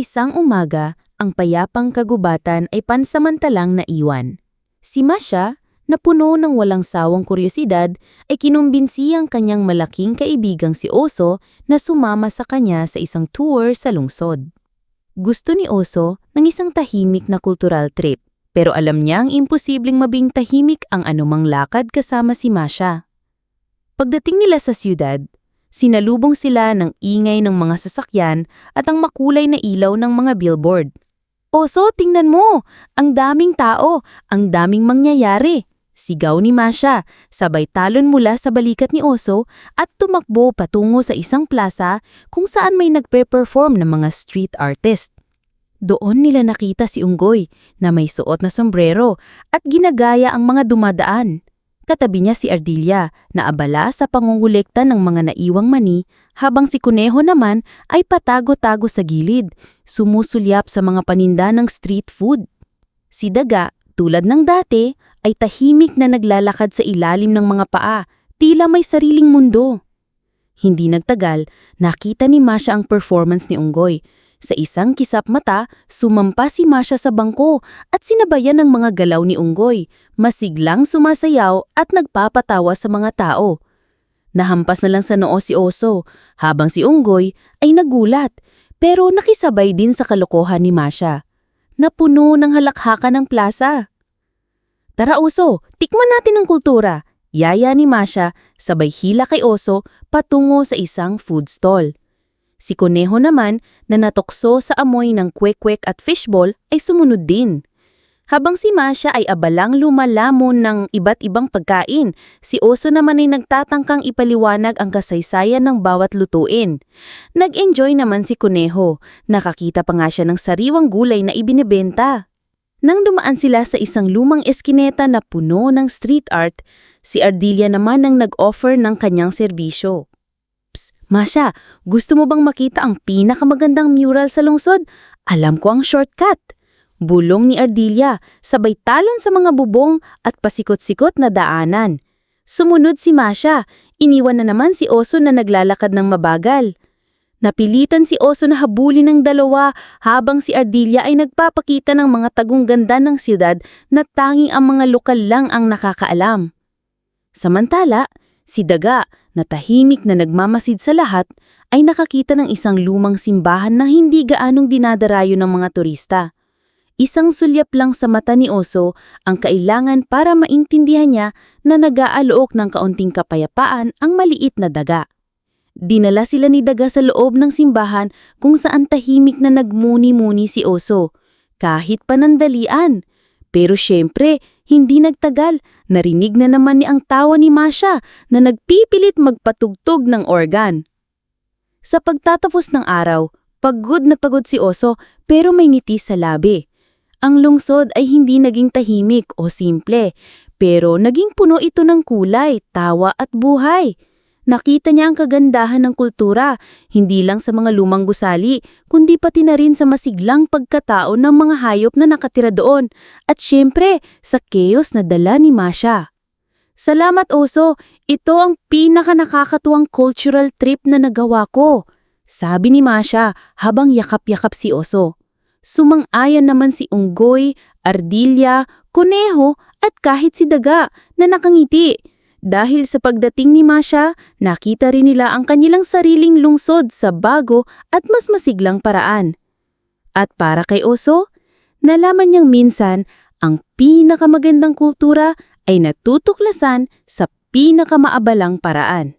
Isang umaga, ang payapang kagubatan ay pansamantalang naiwan. Si Masha, na puno ng walang sawang kuryosidad, ay kinumbinsi ang kanyang malaking kaibigang si Oso na sumama sa kanya sa isang tour sa lungsod. Gusto ni Oso ng isang tahimik na kultural trip, pero alam niyang imposibleng mabing tahimik ang anumang lakad kasama si Masha. Pagdating nila sa siyudad, sinalubong sila ng ingay ng mga sasakyan at ang makulay na ilaw ng mga billboard. Oso, tingnan mo! Ang daming tao, ang daming mangyayari. Sigaw ni Masha, sabay talon mula sa balikat ni Oso at tumakbo patungo sa isang plaza kung saan may nagpe-perform ng mga street artist. Doon nila nakita si Unggoy na may suot na sombrero at ginagaya ang mga dumadaan. Katabi niya si Ardilla na abala sa pangungulekta ng mga naiwang mani habang si Kuneho naman ay patago-tago sa gilid, sumusulyap sa mga paninda ng street food. Si Daga, tulad ng dati, ay tahimik na naglalakad sa ilalim ng mga paa, tila may sariling mundo. Hindi nagtagal, nakita ni Masha ang performance ni Unggoy. Sa isang kisap mata, sumampa si Masha sa bangko at sinabayan ng mga galaw ni Unggoy, masiglang sumasayaw at nagpapatawa sa mga tao. Nahampas na lang sa noo si Oso, habang si Unggoy ay nagulat, pero nakisabay din sa kalokohan ni Masha. Napuno ng halakhakan ng plaza. Tara Oso, tikman natin ang kultura. Yaya ni Masha, sabay hila kay Oso patungo sa isang food stall. Si Kuneho naman na natokso sa amoy ng kwek-kwek at fishball ay sumunod din. Habang si Masha ay abalang lumalamon ng iba't ibang pagkain, si Oso naman ay nagtatangkang ipaliwanag ang kasaysayan ng bawat lutuin. Nag-enjoy naman si Kuneho, nakakita pa nga siya ng sariwang gulay na ibinebenta. Nang dumaan sila sa isang lumang eskineta na puno ng street art, si Ardilia naman ang nag-offer ng kanyang serbisyo. Masha, gusto mo bang makita ang pinakamagandang mural sa lungsod? Alam ko ang shortcut. Bulong ni Ardilia, sabay talon sa mga bubong at pasikot-sikot na daanan. Sumunod si Masha, iniwan na naman si Oso na naglalakad ng mabagal. Napilitan si Oso na habulin ng dalawa habang si Ardilia ay nagpapakita ng mga tagong ganda ng siyudad na tanging ang mga lokal lang ang nakakaalam. Samantala, si Daga, na tahimik na nagmamasid sa lahat, ay nakakita ng isang lumang simbahan na hindi gaanong dinadarayo ng mga turista. Isang sulyap lang sa mata ni Oso ang kailangan para maintindihan niya na nag-aalok ng kaunting kapayapaan ang maliit na daga. Dinala sila ni Daga sa loob ng simbahan kung saan tahimik na nagmuni-muni si Oso, kahit panandalian. Pero syempre, hindi nagtagal, narinig na naman ni ang tawa ni Masha na nagpipilit magpatugtog ng organ. Sa pagtatapos ng araw, pagod na pagod si Oso pero may ngiti sa labi. Ang lungsod ay hindi naging tahimik o simple, pero naging puno ito ng kulay, tawa at buhay. Nakita niya ang kagandahan ng kultura, hindi lang sa mga lumang gusali, kundi pati na rin sa masiglang pagkatao ng mga hayop na nakatira doon, at syempre sa chaos na dala ni Masha. Salamat Oso, ito ang pinaka nakakatuwang cultural trip na nagawa ko, sabi ni Masha habang yakap-yakap si Oso. Sumang-ayan naman si Unggoy, Ardilya, Kuneho at kahit si Daga na nakangiti. Dahil sa pagdating ni Masha, nakita rin nila ang kanilang sariling lungsod sa bago at mas masiglang paraan. At para kay Oso, nalaman niyang minsan ang pinakamagandang kultura ay natutuklasan sa pinakamaabalang paraan.